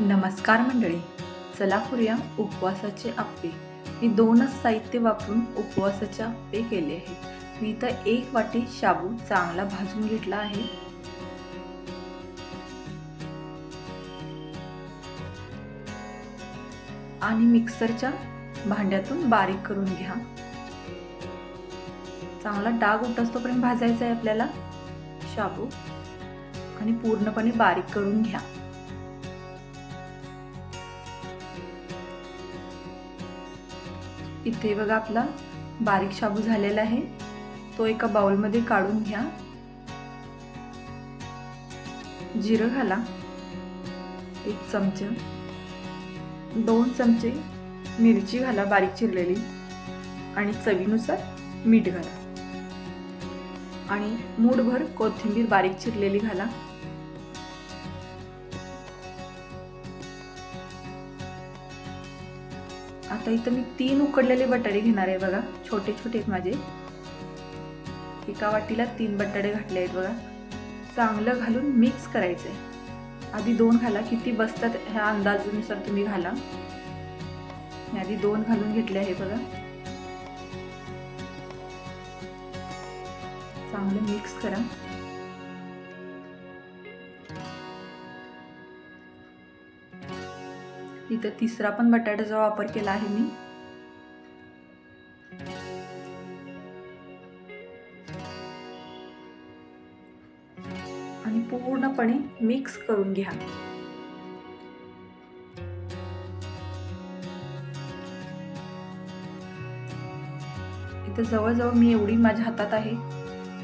नमस्कार मंडळी. चला करूया उपवासाचे आप्पे. मी दोनच साहित्य वापरून उपवासाचे आप्पे केले आहेत. मी तर एक वाटी शाबू चांगला भाजून घेतला आहे. आणि मिक्सरच्या भांड्यातून बारीक करून घ्या. चांगला डाग उठ असतोपर्यंत भाजायचा आहे आपल्याला. शाबू. आणि पूर्णपणे बारीक करून घ्या. इथे बघा आपला बारीक शाबू झालेला आहे. तो एका बाउलमध्ये काढून घ्या. जिरं घाला. एक चमचा. दोन चमचे मिरची घाला बारीक चिरलेली. आणि चवीनुसार मीठ घाला. आणि मूठभर कोथिंबीर बारीक चिरलेली घाला. आता इथं मी तीन उकडलेले बटाटे घेणार आहे बघा. छोटे छोटे आहेत माझे. एका वाटीला तीन बटाटे घातले आहेत बघा. चांगलं घालून मिक्स करायचं आहे आधी दोन घाला. किती बसतात ह्या अंदाजानुसार तुम्ही घाला. मी आधी दोन घालून घेतले आहे बघा. चांगलं मिक्स करा. इथं तिसरा पण बटाट्याचा वापर केला आहे मी. आणि पूर्णपणे मिक्स करून घ्या. इथं जवळजवळ मी एवढी माझ्या हातात आहे.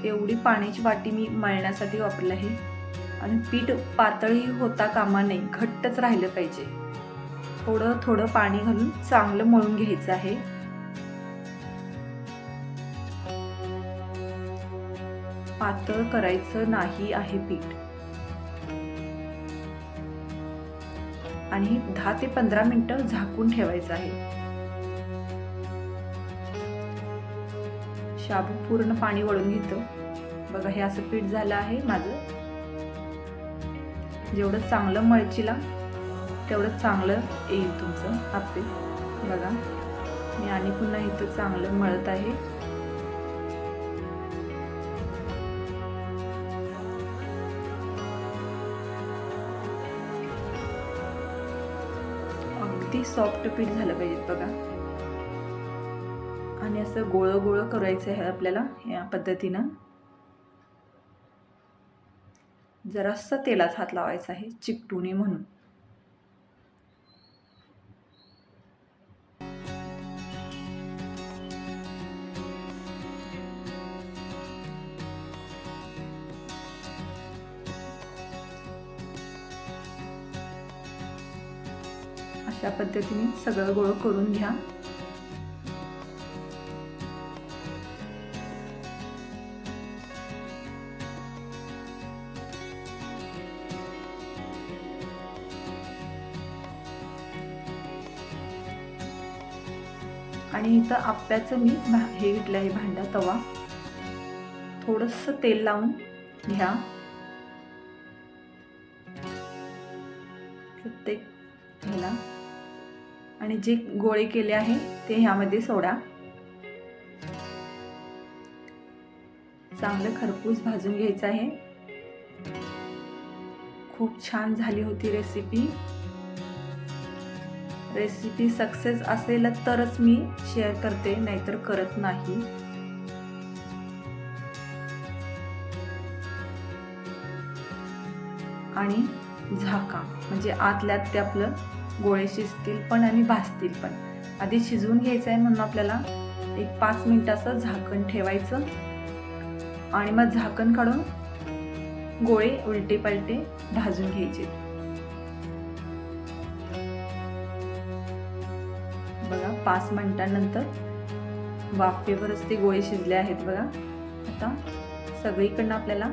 एवढी पाण्याची वाटी मी मळण्यासाठी वापरली आहे. आणि पीठ पातळी होता कामा नाही घट्टच राहिलं पाहिजे. थोडं थोडं पाणी घालून चांगलं मळून घ्यायचं आहे. पातळ करायचं नाही आहे पीठ. आणि दहा ते पंधरा मिनटं झाकून ठेवायचं आहे. शाबू पूर्ण पाणी वळून घेतो. बघा हे असं पीठ झालं आहे माझं. जेवढं चांगलं मळचीला तेवढं चांगलं येईल तुमचं. आपे बघा. मी आणि पुन्हा इथं चांगलं मळत आहे. अगदी सॉफ्ट पीठ झालं पाहिजे बघा. आणि असं गोळ गोळ करायचं आहे आपल्याला या पद्धतीनं. जरासं तेलात हात लावायचा आहे चिकटुणे म्हणून. अशा पद्धतीने सगळं गोळ करून घ्या. आणि इथं आप्याचं मी हे घेतलं आहे भांडा तवा. थोडंसं तेल लावून घ्या. प्रत्येक ह्याला. आणि जे गोळे केले आहे ते ह्यामध्ये सोडा. चांगलं खरपूस भाजून घ्यायचं आहे. खूप छान झाली होती रेसिपी रेसिपी सक्सेस असेल तरच मी शेअर करते नाहीतर करत नाही. आणि झाका म्हणजे आतल्यात ते आपलं गोळे शिजतील पण आणि भाजतील पण. आधी शिजवून घ्यायचं आहे म्हणून आपल्याला एक पाच मिनिटाचं झाकण ठेवायचं. आणि मग झाकण काढून गोळे उलटे पलटे भाजून घ्यायचे. बघा पाच मिनिटांनंतर वाफेवरच ते गोळे शिजले आहेत बघा. आता सगळीकडनं आपल्याला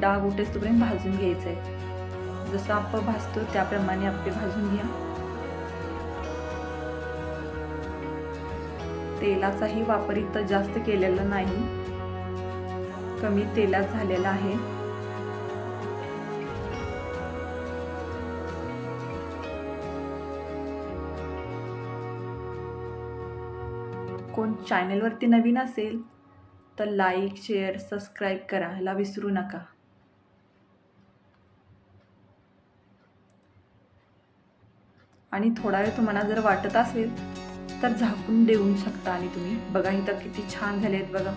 डाग उठेस तोपर्यंत भाजून घ्यायचं आहे जसं आपण भाजतो त्याप्रमाणे आपले भाजून घ्या. तेलाचाही वापर इथं जास्त केलेला नाही. कमी तेलात झालेला आहे. कोण चॅनेलवरती नवीन असेल तर लाईक शेअर सबस्क्राईब करायला विसरू नका. आणि थोडा वेळ तुम्हाला जर वाटत असेल तर झाकून देऊ शकता आणि तुम्ही. बघा इथं किती छान झाले आहेत बघा.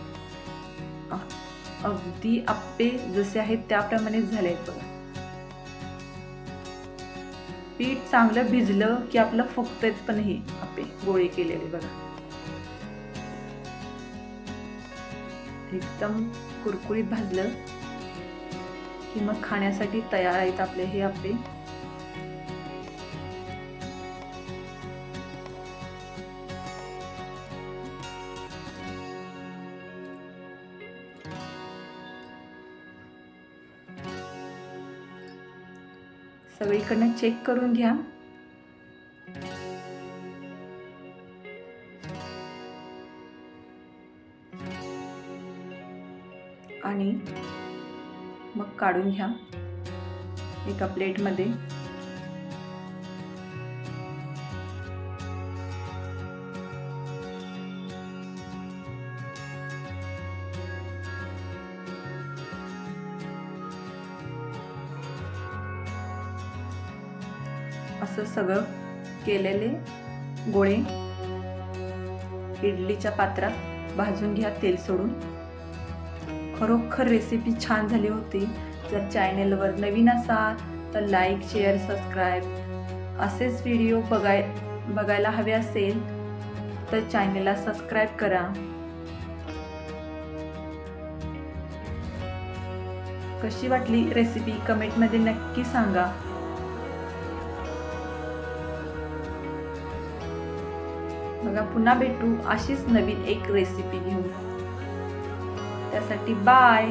अगदी आप्पे जसे आहेत त्याप्रमाणेच झाले आहेत बघा. पीठ चांगलं भिजलं की आपलं फुगतात पण हे आप्पे गोळे केलेले बघा. एकदम कुरकुरीत भाजलं की मग खाण्यासाठी तयार आहेत आपले हे आप्पे. सगळीकडनं चेक करून घ्या. आणि मग काढून घ्या एका प्लेटमध्ये असं सगळं केलेले गोळे इडलीच्या पात्रात भाजून घ्या तेल सोडून. खरोखर रेसिपी छान झाली होती. जर चॅनेलवर नवीन असाल तर लाईक शेअर सबस्क्राईब असेच व्हिडिओ बघाय बघायला हवे असेल तर चॅनेलला सबस्क्राईब करा. कशी वाटली रेसिपी कमेंटमध्ये नक्की सांगा. बघा पुन्हा भेटू अशीच नवीन एक रेसिपी घेऊन. त्यासाठी बाय